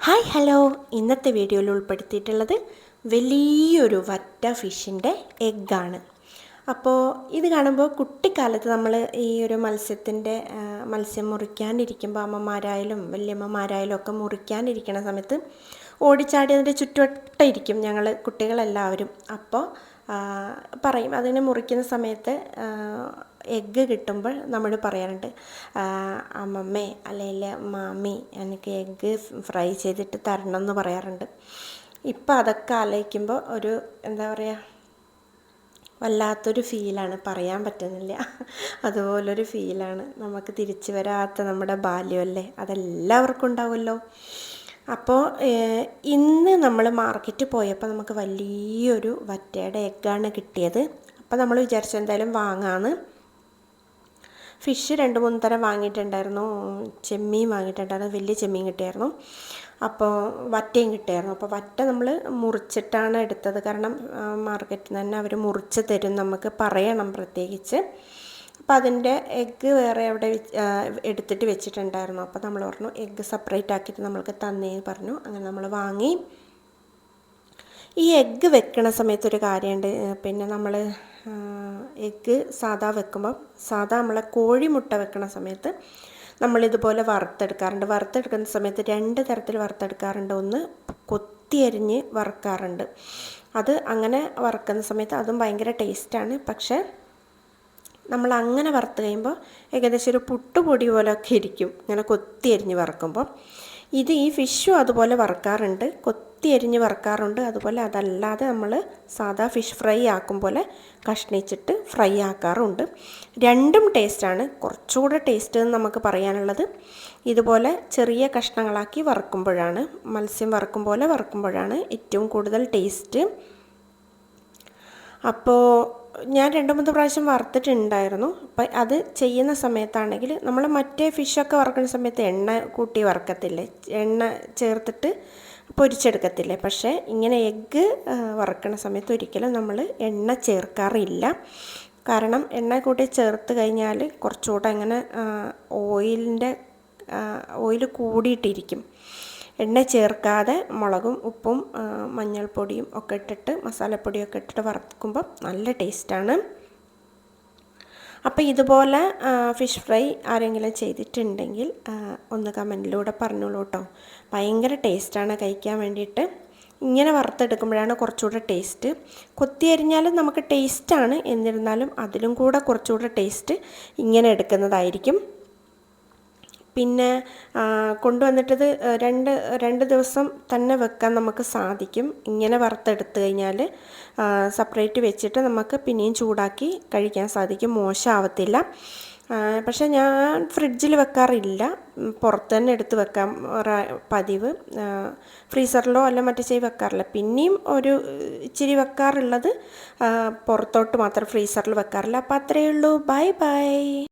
Hi hello. ഇന്നത്തെ വീഡിയോയിൽ ഉൾപ്പെടുത്തിയിട്ടുള്ളത് വലിയൊരു വറ്റ ഫിഷിന്റെ എഗ്ഗാണ്. അപ്പോൾ ഇത് കാണുമ്പോൾ കുട്ടിക്കാലത്ത് നമ്മൾ ഈ ഒരു മത്സ്യത്തിന്റെ മത്സ്യം മുറിക്കാനിരിക്കുമ്പോൾ അമ്മമാരായാലും വല്യമ്മമാരായാലും ഒക്കെ മുറിക്കാനിരിക്കുന്ന സമയത്ത് ഓടിച്ചാടി അതിന്റെ ചുറ്റുവട്ടം ഇരിക്കും ഞങ്ങൾ കുട്ടികളെല്ലാവരും. അപ്പോൾ പറയും. അതിനെ മുറിക്കുന്ന സമയത്ത് എഗ്ഗ് കിട്ടുമ്പോൾ നമ്മൾ പറയാറുണ്ട് അമ്മമ്മേ അല്ലെങ്കിൽ മാമി എനിക്ക് എഗ്ഗ് ഫ്രൈ ചെയ്തിട്ട് തരണം എന്ന് പറയാറുണ്ട്. ഇപ്പം അതൊക്കെ ആലോചിക്കുമ്പോൾ ഒരു എന്താ പറയുക വല്ലാത്തൊരു ഫീലാണ് പറയാൻ പറ്റുന്നില്ല. അതുപോലൊരു ഫീലാണ് നമുക്ക് തിരിച്ചു വരാത്ത നമ്മുടെ ബാല്യമല്ലേ അതെല്ലാവർക്കും ഉണ്ടാവുമല്ലോ. അപ്പോൾ ഇന്ന് നമ്മൾ മാർക്കറ്റ് പോയപ്പോൾ നമുക്ക് വലിയൊരു വറ്റയുടെ എഗ്ഗാണ് കിട്ടിയത്. അപ്പോൾ നമ്മൾ വിചാരിച്ച എന്തായാലും വാങ്ങാമെന്ന് ഫിഷ് രണ്ട് മൂന്ന് തരം വാങ്ങിയിട്ടുണ്ടായിരുന്നു. ചെമ്മീൻ വാങ്ങിയിട്ടുണ്ടായിരുന്നു. വലിയ ചെമ്മീൻ കിട്ടിയായിരുന്നു. അപ്പോൾ വറ്റയും കിട്ടിയായിരുന്നു. അപ്പോൾ വറ്റ നമ്മൾ മുറിച്ചിട്ടാണ് എടുത്തത്. കാരണം മാർക്കറ്റിൽ നിന്ന് തന്നെ അവർ മുറിച്ച് തരും. നമുക്ക് പറയണം പ്രത്യേകിച്ച്. അപ്പോൾ അതിന്റെ എഗ്ഗ് വേറെ അവിടെ എടുത്തിട്ട് വെച്ചിട്ടുണ്ടായിരുന്നു. അപ്പോൾ നമ്മൾ പറഞ്ഞു എഗ്ഗ് സെപ്പറേറ്റ് ആക്കിയിട്ട് നമ്മൾക്ക് തന്നേന്ന് പറഞ്ഞു. അങ്ങനെ നമ്മൾ വാങ്ങി. ഈ എഗ്ഗ് വെക്കണ സമയത്തൊരു കാര്യമുണ്ട് പിന്നെ നമ്മൾ എഗ്ഗ് സാധാ വെക്കുമ്പം സാധാ നമ്മളെ കോഴിമുട്ട വെക്കണ സമയത്ത് നമ്മളിതുപോലെ വറുത്തെടുക്കാറുണ്ട്. വറുത്തെടുക്കുന്ന സമയത്ത് രണ്ട് തരത്തിൽ വറുത്തെടുക്കാറുണ്ട്. ഒന്ന് കൊത്തിയരിഞ്ഞ് വറുക്കാറുണ്ട്. അത് അങ്ങനെ വറുക്കുന്ന സമയത്ത് അതും ഭയങ്കര ടേസ്റ്റാണ് പക്ഷേ നമ്മൾ അങ്ങനെ വറുത്ത് കഴിയുമ്പോൾ ഏകദേശം ഒരു പുട്ടുപൊടി പോലെയൊക്കെ ഇരിക്കും. ഇങ്ങനെ കൊത്തി അരിഞ്ഞ് വറക്കുമ്പോൾ. ഇത് ഈ ഫിഷും അതുപോലെ വറക്കാറുണ്ട്. കൊത്തി അരിഞ്ഞ് വറക്കാറുണ്ട്. അതുപോലെ അതല്ലാതെ നമ്മൾ സാധാ ഫിഷ് ഫ്രൈ ആക്കും പോലെ കഷ്ണിച്ചിട്ട് ഫ്രൈ ആക്കാറുണ്ട്. രണ്ടും ടേസ്റ്റാണ്. കുറച്ചുകൂടെ ടേസ്റ്റ് എന്ന് നമുക്ക് പറയാനുള്ളത് ഇതുപോലെ ചെറിയ കഷ്ണങ്ങളാക്കി വറക്കുമ്പോഴാണ്. മത്സ്യം വറക്കും പോലെ വറക്കുമ്പോഴാണ് ഏറ്റവും കൂടുതൽ ടേസ്റ്റ്. അപ്പോൾ ഞാൻ രണ്ട് മൂന്ന് പ്രാവശ്യം വറുത്തിട്ടുണ്ടായിരുന്നു. അപ്പം അത് ചെയ്യുന്ന സമയത്താണെങ്കിൽ നമ്മൾ മറ്റേ ഫിഷൊക്കെ വറുക്കുന്ന സമയത്ത് എണ്ണ കൂട്ടി വറുക്കത്തില്ലേ? എണ്ണ ചേർത്തിട്ട് പൊരിച്ചെടുക്കത്തില്ലേ? പക്ഷേ ഇങ്ങനെ എഗ്ഗ് വറുക്കുന്ന സമയത്ത് ഒരിക്കലും നമ്മൾ എണ്ണ ചേർക്കാറില്ല. കാരണം എണ്ണ കൂട്ടി ചേർത്ത് കഴിഞ്ഞാൽ കുറച്ചുകൂടെ അങ്ങനെ ഓയിലിന്റെ ഓയിൽ കൂടിയിട്ടിരിക്കും. എണ്ണ ചേർക്കാതെ മുളകും ഉപ്പും മഞ്ഞൾപ്പൊടിയും ഒക്കെ ഇട്ടിട്ട് മസാലപ്പൊടിയൊക്കെ ഇട്ടിട്ട് വറുക്കുമ്പോൾ നല്ല ടേസ്റ്റാണ്. അപ്പോൾ ഇതുപോലെ ഫിഷ് ഫ്രൈ ആരെങ്കിലും ചെയ്തിട്ടുണ്ടെങ്കിൽ ഒന്ന് കമന്റിലൂടെ പറഞ്ഞോളൂ കേട്ടോ ഭയങ്കര ടേസ്റ്റാണ് കഴിക്കാൻ വേണ്ടിയിട്ട്. ഇങ്ങനെ വറുത്തെടുക്കുമ്പോഴാണ് കുറച്ചുകൂടെ ടേസ്റ്റ്. കൊത്തി അരിഞ്ഞാലും നമുക്ക് ടേസ്റ്റാണ് എന്നിരുന്നാലും അതിലും കൂടെ കുറച്ചുകൂടെ ടേസ്റ്റ് ഇങ്ങനെ എടുക്കുന്നതായിരിക്കും. പിന്നെ കൊണ്ടുവന്നിട്ടത് രണ്ട് രണ്ട് ദിവസം തന്നെ വെക്കാൻ നമുക്ക് സാധിക്കും. ഇങ്ങനെ വറുത്തെടുത്ത് കഴിഞ്ഞാൽ സെപ്പറേറ്റ് വെച്ചിട്ട് നമുക്ക് പിന്നെയും ചൂടാക്കി കഴിക്കാൻ സാധിക്കും. മോശമാവത്തില്ല പക്ഷെ ഞാൻ ഫ്രിഡ്ജിൽ വെക്കാറില്ല. പുറത്ത് തന്നെ എടുത്ത് വെക്കാം. പതിവ്. ഫ്രീസറിലോ അല്ല മറ്റേ ചെയ്ത് വെക്കാറില്ല. പിന്നെയും ഒരു ഇച്ചിരി വെക്കാറുള്ളത് പുറത്തോട്ട് മാത്രം ഫ്രീസറിൽ വെക്കാറില്ല. അപ്പോൾ അത്രയേ ഉള്ളൂ. Bye bye.